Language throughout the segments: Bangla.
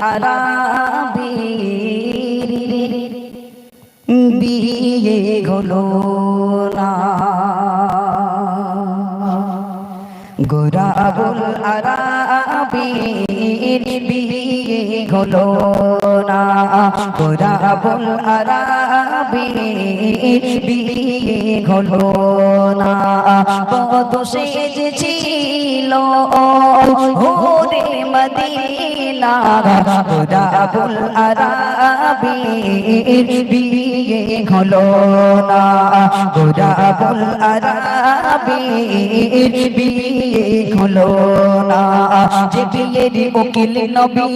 আরাবি বিয়ে হলো না। গোলাবুল আরাবি বিয়ে হলো না। আরাবি বিয়ে হলো না। কত সেজেছিল ওরে মদিনা গোলাবুল আরাবি বিয়ে হলো না। গোলাবুল আরাবি বিয়ে হলো না। যে বিয়ের উকিল নবী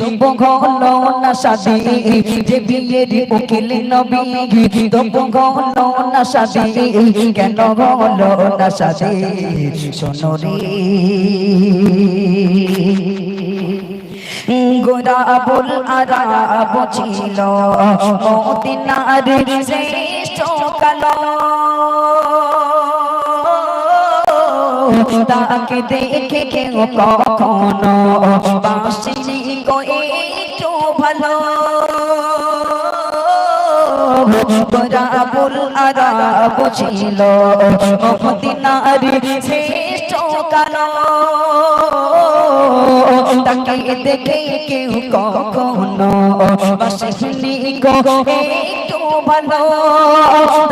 তুম হলো না শাদি যে উকিল নবী হলো না শাদি কেন হলো না শাদি শোনো রে গোরাবুল আরাব ছিল। মদিনার শ্রেষ্ঠ কালো। তাকে দেখে কেউ ভালো। শ্রেষ্ঠ তাকে দেখে কেউ কখনো বাসিনি গো একটু ভালো।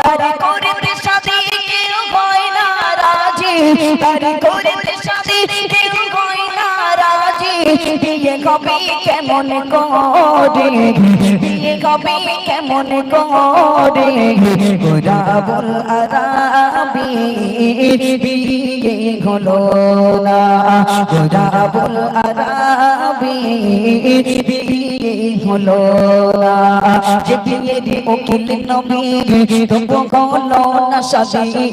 তারে করে সাথে কেউ হয় না রাজি। তারে করে সাথে বিয়ে কবে কেমন করে? বিয়ে কবে কেমন করে? গোরাবুল আরাবি বিয়ে হলো না। গোরাবুল আরাবি বিয়ে হলো না। যে বিয়ে রে উকিল নবী তোমরা হলো না শাদি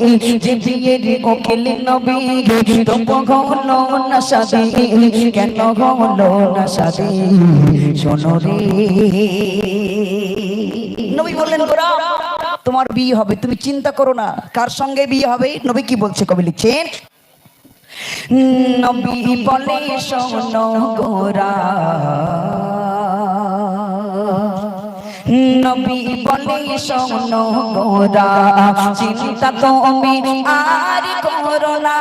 যে বিয়ে রে উকিল নবী তোমরা হলো না শাদি কেন হলো না নবী বললেন গোরা তোমার বিয়ে হবে, তুমি চিন্তা করো না। কার সঙ্গে বিয়ে হবে? নবী কি বলছে কবি লিখছেন? নবী বলে, শোনো গোরা। নবী বলে, শোনো গোরা। চিন্তা তুমি আর করো না।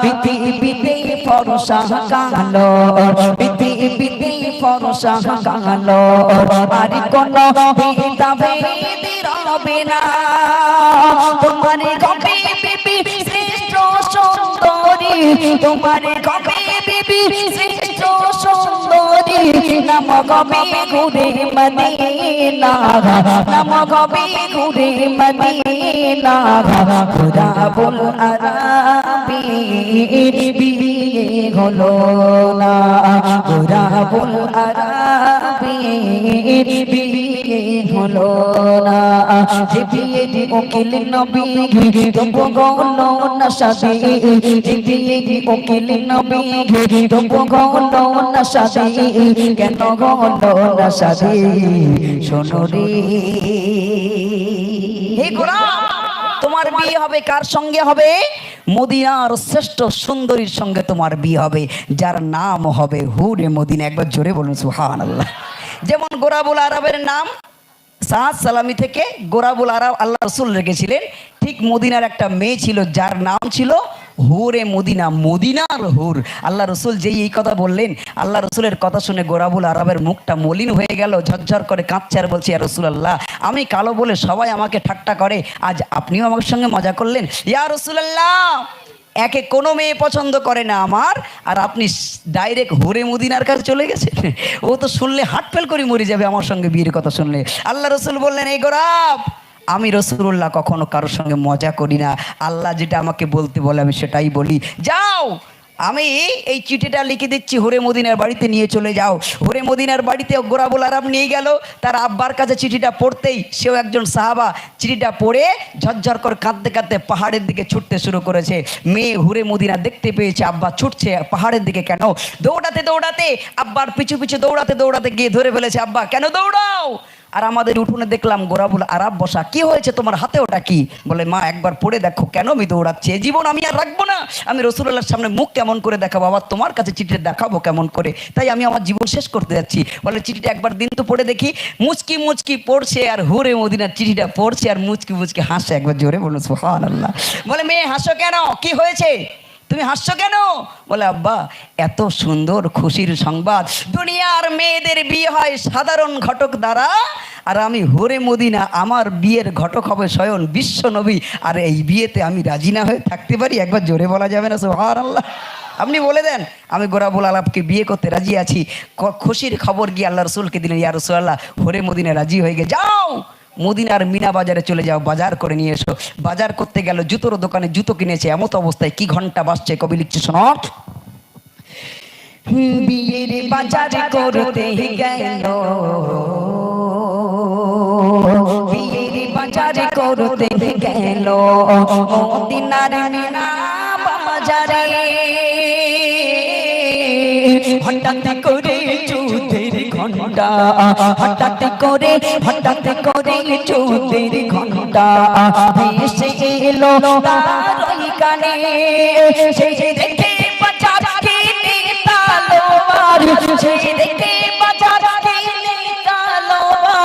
পৃথিবীতে ফরসা কালো পৃথিবীতে ফরসা কালো। আর কোন ভেদা ভেদি রবে না। তোমার কবে বিবি শ্রেষ্ঠ সুন্দরী। তোমার কবে শ্রেষ্ঠ সুন্দরী। নাম কবে ঘুরে মদিনা, নাম কবে ঘুরে মদিনা, খুদা বল আরাবি, বিয়ে হলো না। খুদা বল আরাবি, বিয়ে হলো না? উকিল নবী গলো না উকিল নবী গলো না কেন গলো না শোনো রে। হে তোমার বিয়ে হবে কার সঙ্গে হবে? মদিনার শ্রেষ্ঠ সুন্দরীর সঙ্গে তোমার বিয়ে হবে, যার নাম হবে হুরে মদিনা। একবার জোরে বলুন সুহান আল্লাহ যেমন গোরাবুল আরবের নাম, সাহাদ সালামি থেকে গোরাবুল আরব আল্লাহ রসুল রেখেছিলেন। ঠিক মদিনার একটা মেয়ে ছিল, যার নাম ছিল হুরে মদিনা, মদিনার হুর। আল্লাহ রসুল যেই এই কথা বললেন, আল্লাহ রসুলের কথা শুনে গোরাবুল আরবের মুখটা মলিন হয়ে গেল, ঝরঝর করে কাঁদছে আর বলছে রসুল আল্লাহ আমি কালো বলে সবাই আমাকে ঠাট্টা করে, আজ আপনিও আমার সঙ্গে মজা করলেন? ইয়া রসুলাল্লাহ একে কোনো মেয়ে পছন্দ করে না আমার, আর আপনি ডাইরেক্ট হরে মুদিনার কাছে চলে গেছেন? ও তো শুনলে হাট ফেল করে মরে যাবে আমার সঙ্গে বিয়ের কথা শুনলে। আল্লাহ রসুল বললেন, এই গোরাব আমি রসুল্লাহ কখনো কারোর সঙ্গে মজা করি না। আল্লাহ যেটা আমাকে বলতে বলে আমি সেটাই বলি। যাও আমি এই চিঠিটা লিখে দিচ্ছি, হরে মদিনার বাড়িতে নিয়ে চলে যাও। হরে মদিনার বাড়িতে গোরাবুল আরাম নিয়ে গেল। তার আব্বার কাছে চিঠিটা পড়তেই সেও একজন সাহাবা চিঠিটা পড়ে ঝরঝর করে কাঁদতে কাঁদতে পাহাড়ের দিকে ছুটতে শুরু করেছে। মেয়ে হুরে মদিনা দেখতে পেয়েছে, আব্বা ছুটছে পাহাড়ের দিকে কেন? দৌড়াতে দৌড়াতে আব্বার পিছু পিছু দৌড়াতে দৌড়াতে গিয়ে ধরে ফেলেছে, আব্বা, কেন দৌড়াও? আর আমাদের উঠোনে দেখলাম গোরাবুল আরাব বসা। কি হয়েছে তোমার হাতে? ওটা কি? বলে, মা, একবার পড়ে দেখো কেন আমি দৌড়াচ্ছি? জীবন আমি আর রাখব না। আমি রসুল্লাহর সামনে মুখ কেমন করে দেখাবো? আবার তোমার কাছে চিঠিটা দেখাবো কেমন করে? তাই আমি আমার জীবন শেষ করতে যাচ্ছি। বলে, চিঠিটা একবার দিন তো পড়ে দেখি। মুচকি মুচকি পড়ছে আর হুরে মদিনার চিঠিটা পড়ছে আর মুচকি মুচকি হাসে একবার জোরে বলুন সুহান আল্লাহ বলে, মেয়ে, হাসো কেন? কি হয়েছে? তুমি হাসছো কেন? বলে, আব্বা, এত সুন্দর, খুশির সংবাদ। দুনিয়ার মেয়েদের বিয়ে হয় সাধারণ ঘটক দ্বারা, আর আমি হরে মদিনা, আমার বিয়ের ঘটক হবে স্বয়ং বিশ্ব নবী। আর এই বিয়েতে আমি রাজি না হয়ে থাকতে পারি? একবার জোরে বলা যাবে না সোহার আল্লাহ আপনি বলে দেন, আমি গোরাবুল আলাপকে বিয়ে করতে রাজি আছি। খুশির খবর গিয়ে আল্লাহ রসুলকে দিলেন, ইয়া রসুল্লাহ হরে মদিনা রাজি হয়ে গে যাও! মদিনার মিনা বাজারে চলে যাও, বাজার করে নিয়ে এসো। বাজার করতে গেল, জুতোর দোকানে জুতো কিনেছে, এমত অবস্থায় কি ঘণ্টা বাজছে কবি লিখছে, শোনো। বিয়ের বাজার করতে গেল। বিয়ের বাজার করতে গেল। মদিনার মিনা বাজারে। হঠাৎ করে চুদের ঘণ্টা হঠাৎ করে হঠাৎ করে চুদের ঘণ্টা ভেসে এলো তার কানে সেই দেখে বাজার কিনে তালোয়ার সেই দেখে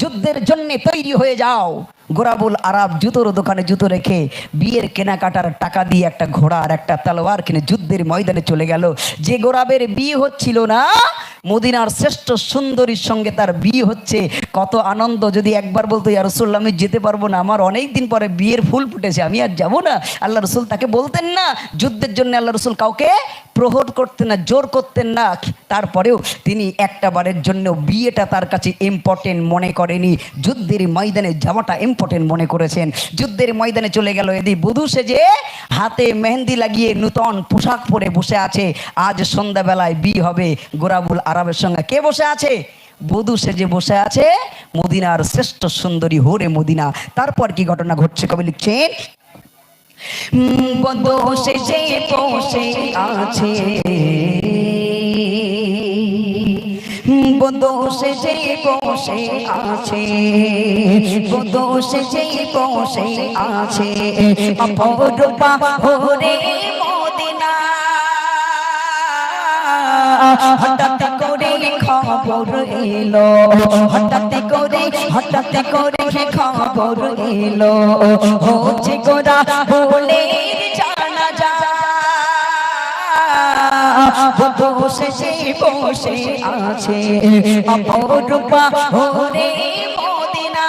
যুদ্ধের জন্যে তৈরি হয়ে যাও। গোরাবুল আরব জুতোর দোকানে জুতো রেখে বিয়ের কেনাকাটার টাকা দিয়ে একটা ঘোড়া আর একটা তালোয়ার কিনে যুদ্ধের ময়দানে চলে গেল। যে গোরাবের বিয়ে হচ্ছিল না, মদিনার শ্রেষ্ঠ সুন্দরীর সঙ্গে তার বিয়ে হচ্ছে। কত আনন্দ, যদি একবার বলতো, ইয়া রসুল্লাহ আমি যেতে পারব না, আমার অনেক দিন পরে বিয়ের ফুল ফুটেছে, আমি আর যাব না। আল্লাহ রসুল তাকে বলতেন না, যুদ্ধের জন্য আল্লাহ রসুল কাউকে প্রহর করতেন না, জোর করতেন না। তারপরেও তিনি একটা বারের জন্য বিয়েটা তার কাছে ইম্পর্টেন্ট মনে করেনি। যুদ্ধের ময়দানে যাওয়াটা ইম্পর্টেন্ট মনে করেছেন। যুদ্ধের ময়দানে চলে গেল এদি বধূ সেজে হাতে মেহেন্দি লাগিয়ে নূতন পোশাক পরে বসে আছে। আজ সন্ধ্যাবেলায় বিয়ে হবে গোরাবুল আরবের সঙ্গে। কে বসে আছে? বধূ সেজে বসে আছে মদিনার শ্রেষ্ঠ সুন্দরী হোরে মদিনা। তারপর কি ঘটনা ঘটছে কবি লিখছেন? বন্ধু সেজে বসে আছে। বন্ধু সেজে বসে আছে, বন্ধু সেজে বসে আছে, অপরূপা হরে মদিনা। হঠাৎ করে খবর এলো, হঠাৎ করে হঠাৎ করে খবর এলো। হচ্ছে গোরা বলে বসে সে বসে আছে। অপরূপা হরে মদিনা।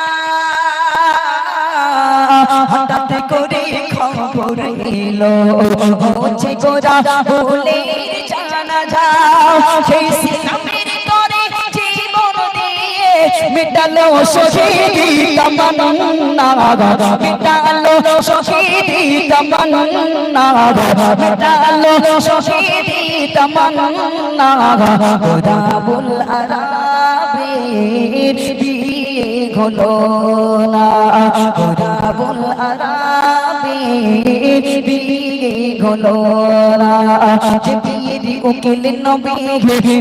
হঠাৎ করে খবর এলো হচ্ছে গোরা, বলে জানা যাও, সেই সিনামের তরে জীবন দিয়ে মিটালো শহীদি মিটালো শহীদি মিটালো শহীদি তামান্না খোদা বল আরাবের বিয়ে হলো না। খোদা বল আরাবের বিয়ে হলো না যে বিয়ের উকিল নবী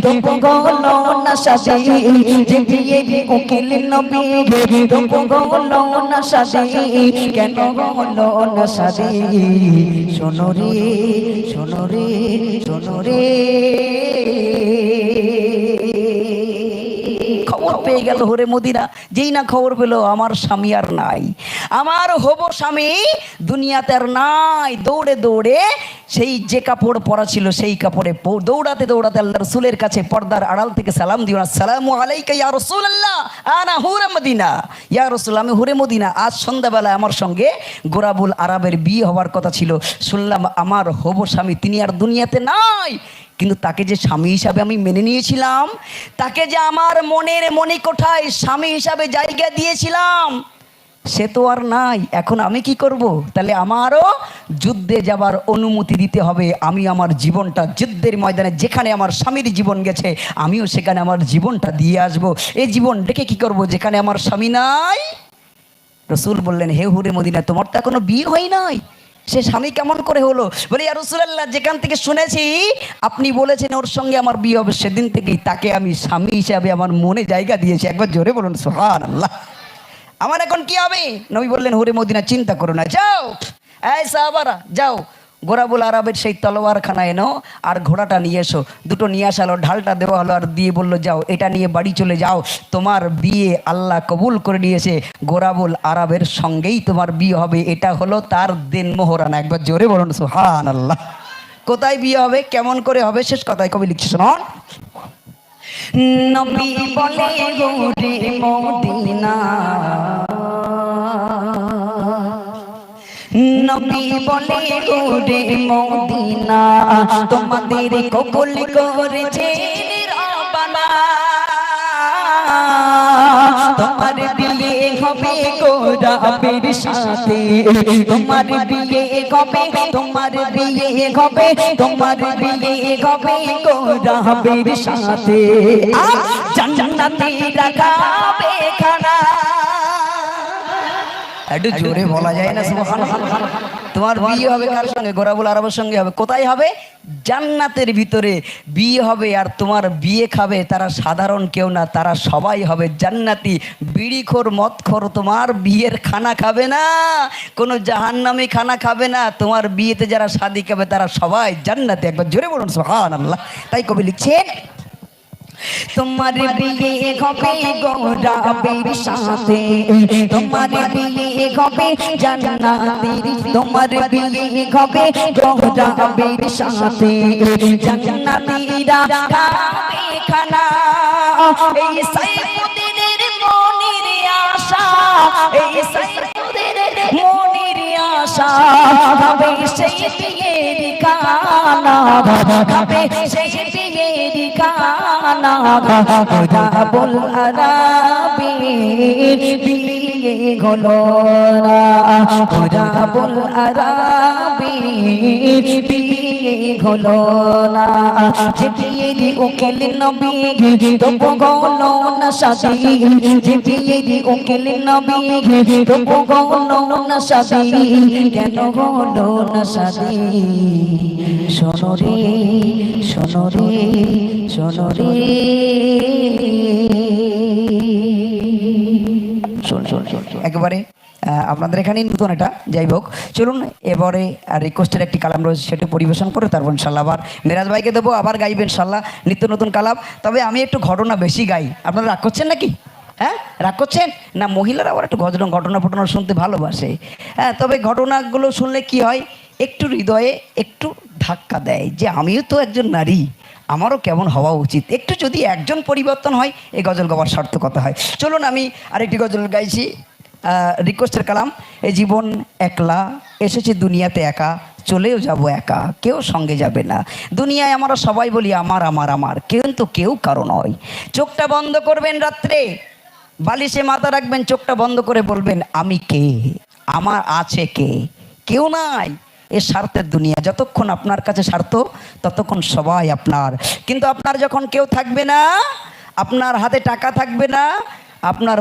তবু গলো না সাজে যে বিয়ের উকিল নবী তবু গলো না সাজে কেন গলো না সাজে শোনো রে শোনো পেয়ে গেল হরে মদিনা। যেই না খবর পেল, আমার স্বামী আর নাই। আমার হব স্বামী দুনিয়াতে আর নাই। দৌড়ে দৌড়ে সেই যে কাপড় পরা ছিল সেই কাপড়ে দৌড়াতে দৌড়াতে আল্লাহ রসুলের কাছে পর্দার আড়াল থেকে সালাম দিও সালামু আলাইকা ইয়া রসুল আল্লাহ আনা হুরে মদিনা। ইয়া রসুল, আমি হুরে মদিনা। আজ সন্ধ্যাবেলায় আমার সঙ্গে গোরাবুল আরবের বিয়ে হওয়ার কথা ছিল। শুনলাম আমার হব স্বামী, তিনি আর দুনিয়াতে নাই। কিন্তু তাকে যে স্বামী হিসাবে আমি মেনে নিয়েছিলাম, তাকে যে আমার মনের মনে কোঠায় স্বামী হিসাবে জায়গা দিয়েছিলাম, সে তো আর নাই। এখন আমি কি করব? তাহলে আমারও যুদ্ধে যাবার অনুমতি দিতে হবে। আমি আমার জীবনটা যুদ্ধের ময়দানে যেখানে আমার স্বামীর জীবন গেছে, আমিও সেখানে আমার জীবনটা দিয়ে আসব। এই জীবন ডেকে কি করব? যেখানে আমার স্বামী নাই? রসুল বললেন, হে হুরে মদিনা, তোমার তো এখনও বিয়ে হয় নাই? সে স্বামী কেমন করে হলো? বলে, ইয়া রসুল্লাহ যেখান থেকে শুনেছি, আপনি বলেছেন ওর সঙ্গে আমার বিয়ে হবে, সেদিন থেকেই তাকে আমি স্বামী হিসাবে আমার মনে জায়গা দিয়েছি। একবার জোরে বলুন সোহান আল্লাহ আমার এখন কি হবে? নবী বললেন, হরে মদিনা, চিন্তা করো না, যাও। এই সাহাবারা, যাও। গোরাবুল আরবের সেই তলোয়ারখানা এনো, আর ঘোড়াটা নিয়ে এসো। দুটো নিয়ে আসালো, ঢালটা দেওয়া হলো আর দিয়ে বলল, যাও, এটা নিয়ে বাড়ি চলে যাও। তোমার বিয়ে আল্লাহ কবুল করে নিয়েছে। গোরাবুল আরবের সঙ্গেই তোমার বিয়ে হবে। এটা হলো তার দিন মোহরানা। একবার জোরে বলুন সুহান আল্লাহ কোথায় বিয়ে হবে? কেমন করে হবে? শেষ কথায় কবি লিখছে, শোনন। নবী বলে গৌরে মদিনা। নবী বলে গৌরে মদিনা, তোমাদের কবুল করেছে তোমার বিয়ে হবে গোরাবের সাথে। তোমার বিয়ে হবে, তোমার বিয়ে হবে, তোমার বিয়ে হবে গোরাবের সাথে। জান্নাতে রাখাবে খানা। একটু জোরে বলা যায় না তোমার বিয়ে হবে কার সঙ্গে? গোরাবুল আরবের সঙ্গে হবে। কোথায় হবে? জান্নাতের ভিতরে বিয়ে হবে আর তোমার বিয়ে খাবে তারা সাধারণ কেউ না তারা সবাই হবে জান্নাতি। বিড়িখোর মদখোর তোমার বিয়ের খানা খাবে না কোনো জাহান্নামী খানা খাবে না। তোমার বিয়েতে যারা শাদি খাবে তারা সবাই জান্নাতি। একবার জোরে বলুন সুবহানাল্লাহ। তাই কবি লিখছেন তোমার বিয়ে হবে গোরাবের সাথে। তোমার বিয়ে হবে জান্নাতের তোমার বিয়ে হবে গোরাবের সাথে। জান্নাতীরা খাবে খানা এই সাইফুদ্দিনের মনির আশা। এই সাইফুদ্দিনের মনির আশা। হবে সেই বিয়ের কানা। হবে সেই বিয়ের কানা খোদা বল আরাবি বিয়ে হলো না। খোদা বল আরাবি বিয়ে হলো না। যে বিয়ের উকিল নবী তবু গলো না সাদি যে বিয়ের উকিল নবী তবু গলো না সাদি কেন হলো না সাদি শোনো রে শোনো রে শোনো রে। শোন শোন শোন একেবারে আপনাদের এখানেই নতুন এটা যাই হোক। চলুন এবারে রিকোয়েস্টের একটি কালাম রয়েছে সেটা পরিবেশন করে তারপর ইনশাল্লাহ আবার মেরাজ ভাইকে দেবো আবার গাইবেন ইনশাল্লাহ নিত্য নতুন কালাম। তবে আমি একটু ঘটনা বেশি গাই। আপনারা রাগ করছেন নাকি? হ্যাঁ? রাগ করছেন? না মহিলারা আবার একটু ঘটনা ঘটনা ফটনা শুনতে ভালোবাসে। হ্যাঁ তবে ঘটনাগুলো শুনলে কি হয়? একটু হৃদয়ে একটু ধাক্কা দেয় যে আমিও তো একজন নারী, আমারও কেমন হওয়া উচিত? একটু যদি একজন পরিবর্তন হয় এই গজল গাওয়ার সার্থকতা হয়। চলুন আমি আরেকটি গজল গাইছি রিকোয়েস্টের কালাম। এই জীবন একলা, এসেছি দুনিয়াতে একা, চলেও যাব একা, কেউ সঙ্গে যাবে না। দুনিয়ায় আমরা সবাই বলি আমার আমার আমার কিন্তু কেউ কারও নয়। চোখটা বন্ধ করবেন রাত্রে, বালিশে মাথা রাখবেন, চোখটা বন্ধ করে বলবেন, আমি কে? আমার আছে কে? কেউ নাই। এ স্বার্থের দুনিয়া। যতক্ষণ আপনার কাছে স্বার্থ, ততক্ষণ সবাই আপনার। কিন্তু আপনার যখন কেউ থাকবে না, আপনার হাতে টাকা থাকবে না, আপনার